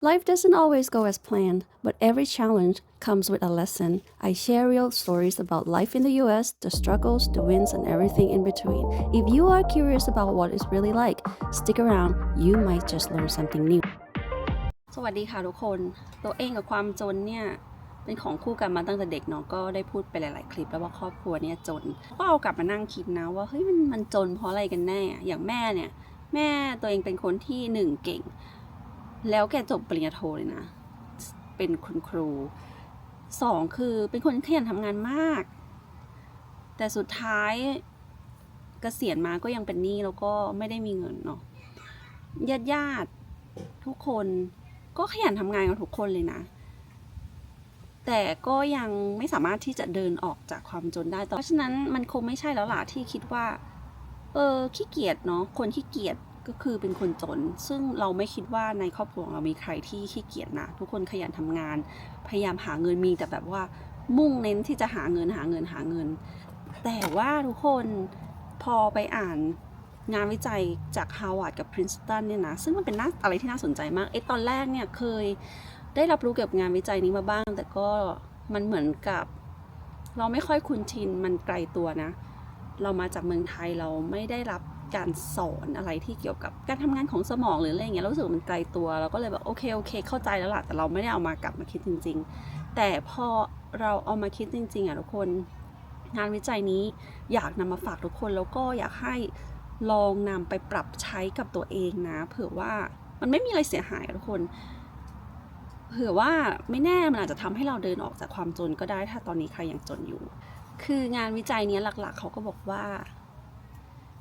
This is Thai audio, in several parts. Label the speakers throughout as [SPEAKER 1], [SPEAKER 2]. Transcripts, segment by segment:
[SPEAKER 1] Life doesn't always go as planned, but every challenge comes with a lesson. I share real stories about life in the US, the struggles, the wins, and everything in between. If you are curious about what it's really like, stick around. You might just learn something new. สวัสดีค่ะทุกคน ตัวเองกับความจนเนี่ย เป็นของคู่กันมาตั้งแต่เด็กเนาะก็ได้พูดไปหลาย ๆ คลิปแล้วว่าครอบครัวเนี่ยจน ก็เอากลับมานั่งคิดนะว่าเฮ้ยมันมันจนเพราะอะไรกันแน่ อย่างแม่เนี่ย แม่ตัวเองเป็นคนที่หนึ่งเก่ง แล้วแกจบปริญญาโทเลยนะ เป็นคุณครูสองคือเป็นคนขยันทำงานมาก แต่สุดท้ายเกษียณมาก็ยังเป็นหนี้แล้วก็ไม่ได้มีเงินเนาะญาติญาติทุกคนก็ขยันทำงานกันทุกคนเลยนะ แต่ก็ยังไม่สามารถที่จะเดินออกจากความจนได้ต่อเพราะฉะนั้นมันคงไม่ใช่แล้วล่ะที่คิดว่า เออขี้เกียจเนาะคนขี้เกียจ ก็คือเป็นคนจน ซึ่งเราไม่คิดว่าในครอบครัวเรามีใครที่ขี้เกียจนะ ทุกคนขยันทำงาน พยายามหาเงินมีแต่แบบว่า มุ่งเน้นที่จะหาเงินหาเงินหาเงิน แต่ว่าทุกคนพอไปอ่านงานวิจัยจาก Harvard กับ Princeton เนี่ยนะ ซึ่งมันเป็นน่าอะไรที่น่าสนใจมาก เอ๊ะตอนแรกเนี่ยเคยได้รับรู้เกี่ยวกับงานวิจัยนี้มาบ้าง แต่ก็มันเหมือนกับ เราไม่ค่อยคุ้นชิน มันไกลตัวนะ เรามาจากเมืองไทยเราไม่ได้รับ การสอนอะไรที่เกี่ยวกับการทำงานของสมองหรืออะไรอย่างเงี้ยเรารู้สึกมันไกลตัวเราก็เลยแบบโอเคโอเค เข้าใจแล้วล่ะแต่เราไม่ได้เอามากลับมาคิดจริง ๆ แต่พอเราเอามาคิดจริงๆอะทุกคนงานวิจัยนี้อยากนำมาฝากทุกคนแล้วก็อยากให้ลองนำไปปรับใช้กับตัวเองนะ เผื่อว่ามันไม่มีอะไรเสียหายทุกคนเผื่อว่าไม่แน่มันอาจจะทำให้เราเดินออกจากความจนก็ได้ถ้าตอนนี้ใครยังจนอยู่ คืองานวิจัยนี้หลักๆ เขาก็บอกว่า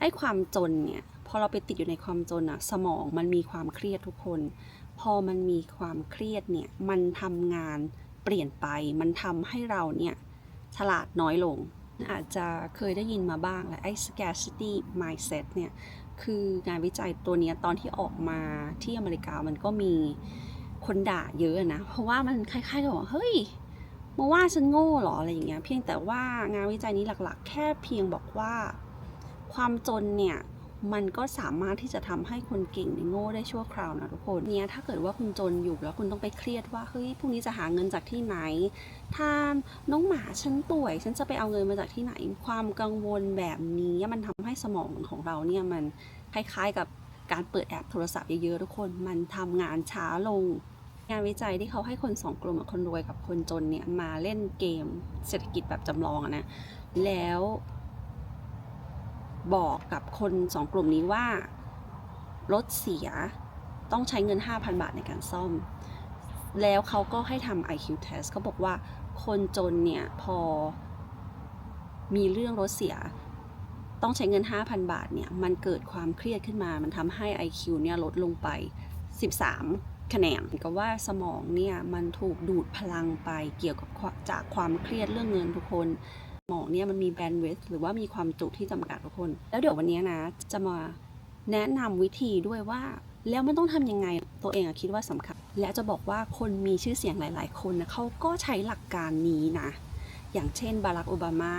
[SPEAKER 1] ไอ้ความจนเนี่ยพอเราไปติดอยู่ในความจนอะสมองมันมีความเครียดทุกคน พอมันมีความเครียดเนี่ยมันทำงานเปลี่ยนไป มันทำให้เราเนี่ยฉลาดน้อยลง อาจจะเคยได้ยินมาบ้างแหละไอ้ scarcity mindset เนี่ยคืองานวิจัยตัวนี้ตอนที่ออกมาที่อเมริกามันก็มีคนด่าเยอะนะ เพราะว่ามันคล้ายๆกับว่าเฮ้ยมาว่าฉันโง่เหรออะไรอย่างเงี้ยเพียงแต่ว่างานวิจัยนี้หลักๆ แค่เพียงบอกว่า ความจนเนี่ยมันก็สามารถที่จะทำให้คนเก่งในโง่ได้ชั่วคราวนะทุกคนเนี่ยถ้าเกิดว่าคุณจนอยู่แล้วคุณต้องไปเครียดว่าเฮ้ยพรุ่งนี้จะหาเงินจากที่ไหน ถ้าน้องหมาฉันป่วย ฉันจะไปเอาเงินมาจากที่ไหน ความกังวลแบบนี้มันทำให้สมองของเราเนี่ยมันคล้ายๆกับการเปิดแอปโทรศัพท์เยอะๆทุกคนมันทำงานช้าลง งานวิจัยที่เขาให้คนสองกลุ่มคนรวยกับคนจนเนี่ยมาเล่นเกมเศรษฐกิจแบบจำลองนะแล้ว บอกกับคนสองกลุ่มนี้ว่ารถเสียต้องใช้เงิน 5,000 บาทในการซ่อม แล้วเขาก็ให้ทำ IQ test เขาบอกว่าคนจนเนี่ย พอมีเรื่องรถเสีย ต้องใช้เงิน 5,000 บาทเนี่ย มันเกิดความเครียดขึ้นมา มันทำให้ IQ เนี่ยลดลงไป 13 คะแนนก็ว่าสมองเนี่ย มันถูกดูดพลังไปเกี่ยวกับจากความเครียดเรื่องเงินทุกคน มองเนี่ยมันมีแบนด์วิดหรือว่ามีความจุที่จำกัดทุกคน แล้วเดี๋ยววันนี้นะ จะมาแนะนำวิธีด้วยว่า แล้วมันต้องทำยังไงตัวเองอะคิดว่าสำคัญ และจะบอกว่าคนมีชื่อเสียงหลาย ๆ คนนะเขาก็ใช้หลักการนี้นะ อย่างเช่นบารักโอบามา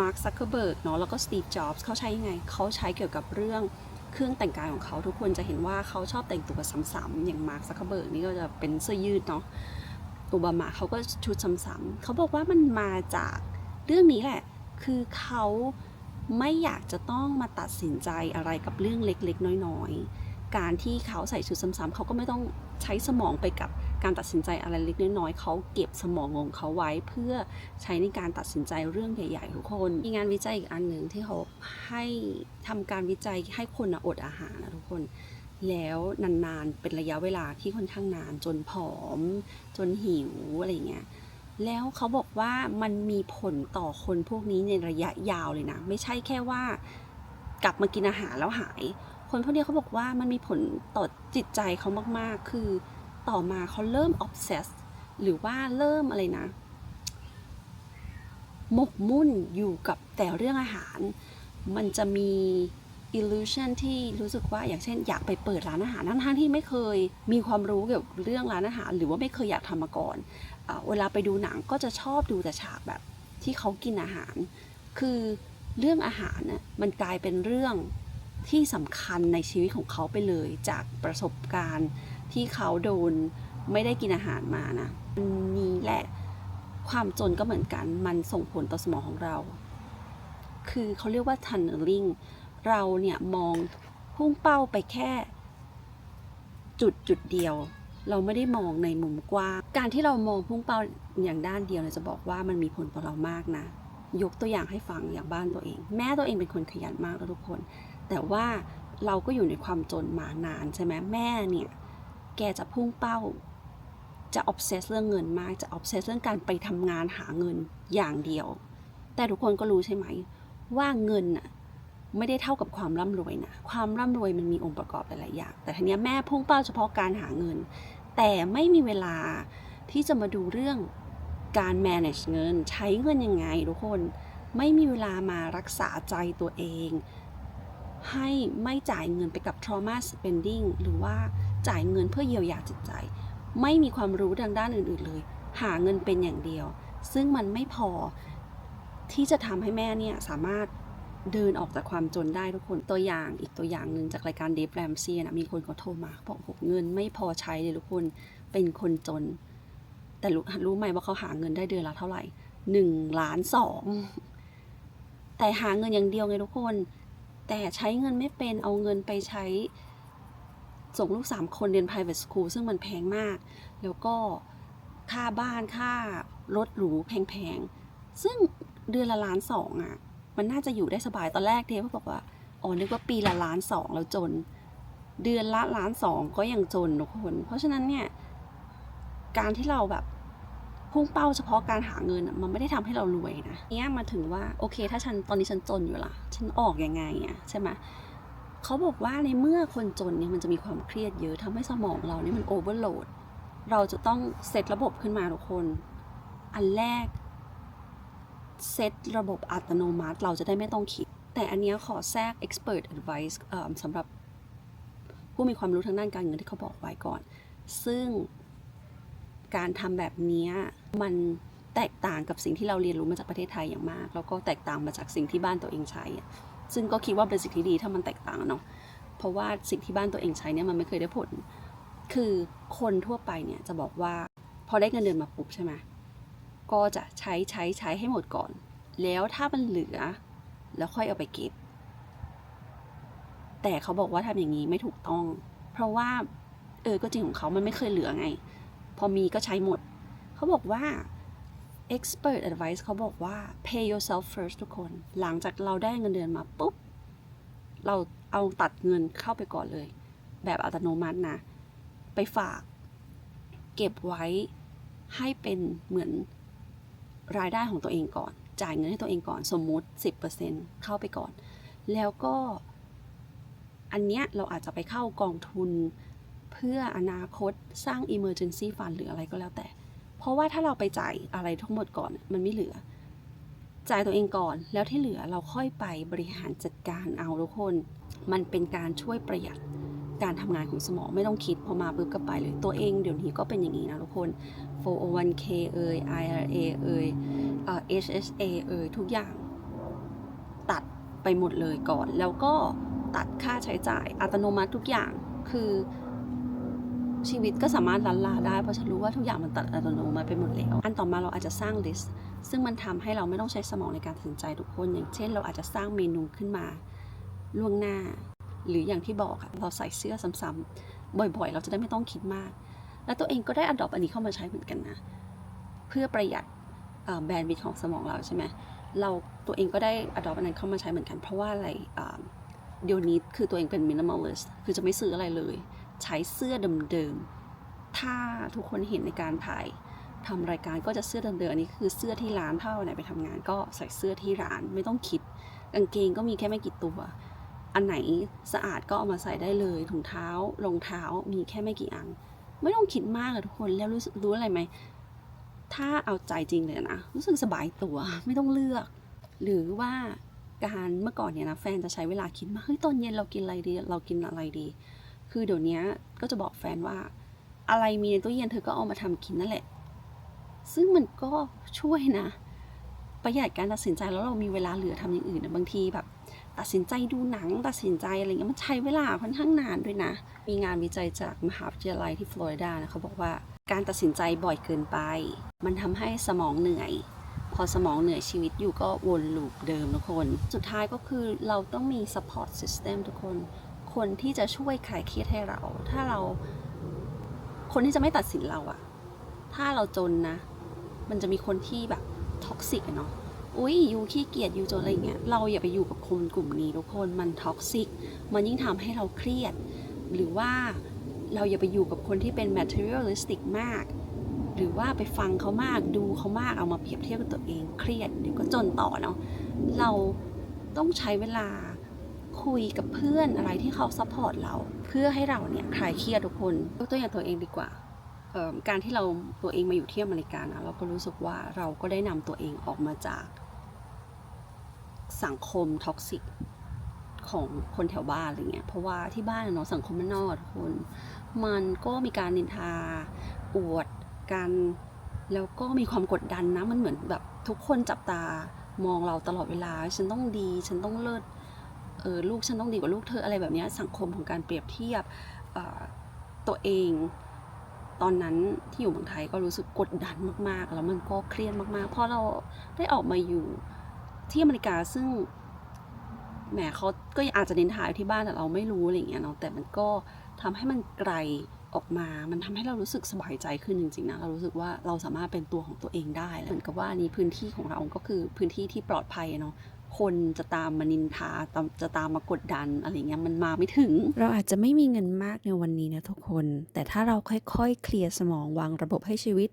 [SPEAKER 1] มาร์คซักเคอร์เบิร์กเนาะแล้วก็สตีฟจ็อบส์เขาใช้ยังไงเขาใช้เกี่ยวกับเรื่องเครื่องแต่งกายของเขาทุกคนจะเห็นว่าเขาชอบแต่งตัวซ้ำๆอย่างมาร์คซักเคอร์เบิร์กนี่ก็จะเป็นเสื้อยืดเนาะ โอบามาเขาก็ชุดซ้ำๆเขาบอกว่ามันมาจากเรื่องนี้แหละ คือเขาไม่อยากจะต้องมาตัดสินใจอะไรกับเรื่องเล็กๆ น้อยๆ การที่เขาใส่ชุดซ้ำๆเขาก็ไม่ต้องใช้สมองไปกับการตัดสินใจอะไรเล็กน้อยๆเขาเก็บสมองของเขาไว้เพื่อใช้ในการตัดสินใจเรื่องใหญ่ๆทุกคน มีงานวิจัยอีกอันหนึ่งที่เขาให้ทำการวิจัยให้คนอดอาหารนะทุกคน แล้วนานๆ เป็นระยะเวลาที่ค่อนข้างนานจนผอม จนหิวอะไรเงี้ย แล้วเขาบอกว่ามันมีผลต่อคนพวกนี้ในระยะยาวเลยนะ ไม่ใช่แค่ว่ากลับมากินอาหารแล้วหาย คนพวกนี้เขาบอกว่ามันมีผลต่อจิตใจเขามากๆ คือต่อมาเขาเริ่ม obsess หรือว่าเริ่มอะไรนะ หมกมุ่นอยู่กับแต่เรื่องอาหาร มันจะมี illusion ที่รู้สึกว่าอย่างเช่น อยากไปเปิดร้านอาหารทั้งๆที่ไม่เคยมีความรู้เกี่ยวกับเรื่องร้านอาหาร หรือว่าไม่เคยอยากทำมาก่อนเอเวลาไปดูหนังก็จะชอบดูแต่ฉากแบบที่เขากินอาหาร คือเรื่องอาหารน่ะมันกลายเป็นเรื่องที่สำคัญในชีวิตของเขาไปเลยจากประสบการณ์ที่เขาโดนไม่ได้กินอาหารมานะอันนี้แหละความจนก็เหมือนกัน มันส่งผลต่อสมองของเรา คือเขาเรียกว่า tunneling เราเนี่ยมองพุ่งเป้าไปแค่ จุดจุดเดียว เราไม่ได้มองในมุมกว้างการที่เรามองพุ่งเป้าอย่างด้านเดียวเนี่ยจะบอกว่ามันมีผลต่อเรามากนะ ยกตัวอย่างให้ฟังอย่างบ้านตัวเอง แม่ตัวเองเป็นคนขยันมากแล้วทุกคน แต่ว่าเราก็อยู่ในความจนมานานใช่ไหมแม่เนี่ยแกจะพุ่งเป้าจะออ s เซสเรื่องเงินมาก จะออ s เซสเรื่องการไปทำงานหาเงินอย่างเดียว แต่ทุกคนก็รู้ใช่ไหม ว่าเงินน่ะ ไม่ได้เท่ากับความร่ำรวยนะ ความร่ำรวยมันมีองค์ประกอบหลายๆอย่าง แต่ทีนี้แม่พุ่งเป้าเฉพาะการหาเงิน แต่ไม่มีเวลาที่จะมาดูเรื่องการ manage เงิน ใช้เงินยังไงทุกคน ไม่มีเวลามารักษาใจตัวเอง ให้ไม่จ่ายเงินไปกับ trauma spending หรือว่าจ่ายเงินเพื่อเยียวยาจิตใจ ไม่มีความรู้ทางด้านอื่น ๆ เลย หาเงินเป็นอย่างเดียว ซึ่งมันไม่พอที่จะทำให้แม่เนี่ยสามารถ เดินออกจากความจนได้ทุกคนตัวอย่างอีกตัวอย่างหนึ่งจากรายการเดฟแรมซีนะมีคนเขาโทรมาบอกโหเงินไม่พอใช้เลยทุกคนเป็นคนจน แต่รู้รู้ไหมว่าเขาหาเงินได้เดือนละเท่าไหร่หนึ่งล้านสองแต่หาเงินอย่างเดียวไงทุกคน แต่ใช้เงินไม่เป็นเอาเงินไปใช้ ส่งลูกสามคนเรียน private school ซึ่งมันแพงมาก แล้วก็ค่าบ้านค่ารถหรูแพงๆ ซึ่งเดือนละล้านสองอะ มันน่าจะอยู่ได้สบายตอนแรกเทปบอกว่าอ๋อนึกว่าปีละล้านสองแล้วจน เดือนละล้านสองก็ยังจนทุกคน เพราะฉะนั้นเนี่ย การที่เราแบบพุ่งเป้าเฉพาะการหาเงินอะมันไม่ได้ทำให้เรารวยนะเนี่ยมาถึงว่าโอเค ถ้าฉันตอนนี้ฉันจนอยู่ละฉันออกยังไงอะใช่ไหมเขาบอกว่าในเมื่อคนจนเนี่ยมันจะมีความเครียดเยอะทำให้สมองเราเนี่ยมันโอเวอร์โหลด เราจะต้องเซตระบบขึ้นมาทุกคน อันแรก เซตระบบอัตโนมัติ เราจะได้ไม่ต้องคิด แต่อันนี้ขอแทรก expert advice สำหรับผู้มีความรู้ทางด้านการเงินที่เขาบอกไว้ก่อน ซึ่งการทำแบบนี้มันแตกต่างกับสิ่งที่เราเรียนรู้มาจากประเทศไทยอย่างมาก แล้วก็แตกต่างมาจากสิ่งที่บ้านตัวเองใช้ ซึ่งก็คิดว่าเป็นสิ่งที่ดีถ้ามันแตกต่างเนาะเพราะว่าสิ่งที่บ้านตัวเองใช้เนี่ยมันไม่เคยได้ผล คือคนทั่วไปเนี่ยจะบอกว่าพอได้เงินเดือนมาปุ๊บใช่ไหม ก็จะใช้ใช้ใช้ให้หมดก่อน แล้วถ้ามันเหลือ แล้วค่อยเอาไปเก็บ แต่เขาบอกว่าทำอย่างนี้ไม่ถูกต้อง เพราะว่าเออก็จริงของเขามันไม่เคยเหลือไง พอมีก็ใช้หมด เขาบอกว่า expert advice เขาบอกว่า pay yourself first ทุกคน หลังจากเราได้เงินเดือนมาปุ๊บ เราเอาตัดเงินเข้าไปก่อนเลย แบบอัตโนมัตินะ ไปฝาก เก็บไว้ให้เป็นเหมือน รายได้ของตัวเองก่อน จ่ายเงินให้ตัวเองก่อนสมมุติ 10%เข้าไปก่อน แล้วก็ อันเนี้ยเราอาจจะไปเข้ากองทุนเพื่ออนาคตสร้าง emergency fund หรืออะไรก็แล้วแต่ เพราะว่าถ้าเราไปจ่ายอะไรทั้งหมดก่อนมันไม่เหลือ จ่ายตัวเองก่อน แล้วที่เหลือเราค่อยไปบริหารจัดการเอาทุกคน มันเป็นการช่วยประหยัด การทำงานของสมองไม่ต้องคิดพอมาปุ๊บก็ไปเลย ตัวเองเดี๋ยวนี้ก็เป็นอย่างนี้นะทุกคน 401k เอ่ย IRA เอ่ย HSA เอ่ยทุกอย่าง ตัดไปหมดเลยก่อน แล้วก็ตัดค่าใช้จ่ายอัตโนมัติทุกอย่างคือชีวิตก็สามารถลันลาได้ เพราะฉันรู้ว่าทุกอย่างมันตัดอัตโนมัติไปหมดแล้ว อันต่อมาเราอาจจะสร้างลิสต์ซึ่งมันทำให้เราไม่ต้องใช้สมองในการตัดสินใจทุกคน อย่างเช่น เราอาจจะสร้างเมนูขึ้นมาล่วงหน้า หรืออย่างที่บอกอะเราใส่เสื้อซ้ำๆบ่อยๆ เราจะได้ไม่ต้องคิดมาก แล้วตัวเองก็ได้อดอปอันนี้เข้ามาใช้เหมือนกันนะ เพื่อประหยัดแบนด์วิดของสมองเราใช่ไหมเราตัวเองก็ได้อดอปอันนั้นเข้ามาใช้เหมือนกัน เพราะว่าอะไรเดี๋ยวนี้คือตัวเองเป็นมินิมอลลิสต์คือจะไม่ซื้ออะไรเลย ใช้เสื้อเดิมๆ ถ้าทุกคนเห็นในการถ่ายทำรายการก็จะเสื้อเดิมๆ อันนี้คือเสื้อที่ร้านถ้าไหนไปทำงานก็ใส่เสื้อที่ร้านไม่ต้องคิด กางเกงก็มีแค่ไม่กี่ตัว อันไหนสะอาดก็เอามาใส่ได้เลยถุงเท้ารองเท้ามีแค่ไม่กี่อัน ไม่ต้องคิดมากอะทุกคนแล้วรู้รู้อะไรไหมถ้าเอาใจจริงเลยนะรู้สึกสบายตัวไม่ต้องเลือก หรือว่าการเมื่อก่อนเนี่ยนะแฟนจะใช้เวลาคิดมาเฮ้ยตอนเย็นเรากินอะไรดี เรากินอะไรดี คือเดี๋ยวนี้ก็จะบอกแฟนว่า อะไรมีในตู้เย็นเธอก็เอามาทำกินนั่นแหละ ซึ่งมันก็ช่วยนะ ประหยัดการตัดสินใจแล้วเรามีเวลาเหลือทำอย่างอื่นนะบางทีแบบ ตัดสินใจดูหนังตัดสินใจอะไรเงี้ยมันใช้เวลาค่อนข้างนานด้วยนะ มีงานวิจัยจากมหาวิทยาลัยที่ฟลอริดานะเขาบอกว่าการตัดสินใจบ่อยเกินไป มันทำให้สมองเหนื่อย พอสมองเหนื่อยชีวิตอยู่ก็วนลูปเดิมทุกคน สุดท้ายก็คือเราต้องมี support system ทุกคน คนที่จะช่วยคลายเครียดให้เรา ถ้าเรา คนที่จะไม่ตัดสินเราอะถ้าเราจนนะ มันจะมีคนที่แบบท็อกซิกเนาะ อุ้ยยูขี้เกียจยูจนอะไรเงี้ยเราอย่าไปอยู่กับคนกลุ่มนี้ทุกคนมันท็อกซิกมันยิ่งทำให้เราเครียด หรือว่าเราอย่าไปอยู่กับคนที่เป็น materialistic มาก หรือว่าไปฟังเขามากดูเขามากเอามาเปรียบเทียบกับตัวเองเครียดเดี๋ยวก็จนต่อเนาะเราต้องใช้เวลาคุยกับเพื่อนอะไรที่เขาซัพพอร์ตเรา เพื่อให้เราเนี่ยคลายเครียดทุกคนยกตัวอย่างตัวเองดีกว่า การที่เราตัวเองมาอยู่ที่อเมริกานะเราก็รู้สึกว่าเราก็ได้นำตัวเองออกมาจากสังคมท็อกซิกของคนแถวบ้านอะไรเงี้ย เพราะว่าที่บ้านเนาะสังคมมันนอกทุกคน มันก็มีการนินทา อวดกันแล้วก็มีความกดดันนะ มันเหมือนแบบทุกคนจับตามองเราตลอดเวลา ฉันต้องดี ฉันต้องเลิศ เออลูกฉันต้องดีกว่าลูกเธออะไรแบบนี้สังคมของการเปรียบเทียบตัวเอง ตอนนั้นที่อยู่เมืองไทยก็รู้สึกกดดันมากๆ แล้วมันก็เครียดมากๆ เพราะเราได้ออกมาอยู่ที่อเมริกาซึ่งแหมเขาก็อาจจะเน้นทายที่บ้านแต่เราไม่รู้อะไรอย่างเงี้ยเนาะแต่มันก็ทำให้มันไกลออกมา มันทำให้เรารู้สึกสบายใจขึ้นจริงๆนะ เรารู้สึกว่าเราสามารถเป็นตัวของตัวเองได้ เหมือนกับว่านี่พื้นที่ของเราก็คือพื้นที่ที่ปลอดภัยเนาะ คนจะตามมานินทาตามจะตามมากดดันอะไรเงี้ยมันมาไม่ถึง
[SPEAKER 2] เราอาจจะไม่มีเงินมากในวันนี้นะทุกคน แต่ถ้าเราค่อยๆ เคลียร์สมองวางระบบให้ชีวิต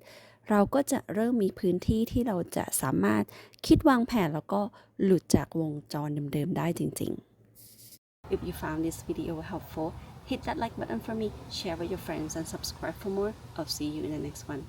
[SPEAKER 2] เราก็จะเริ่มมีพื้นที่ที่เราจะสามารถคิดวางแผนแล้วก็หลุดจากวงจรเดิมๆได้จริงๆ
[SPEAKER 1] If you found this video helpful, hit that like button for me, share with your friends, and subscribe for more. I'll see you in the next one.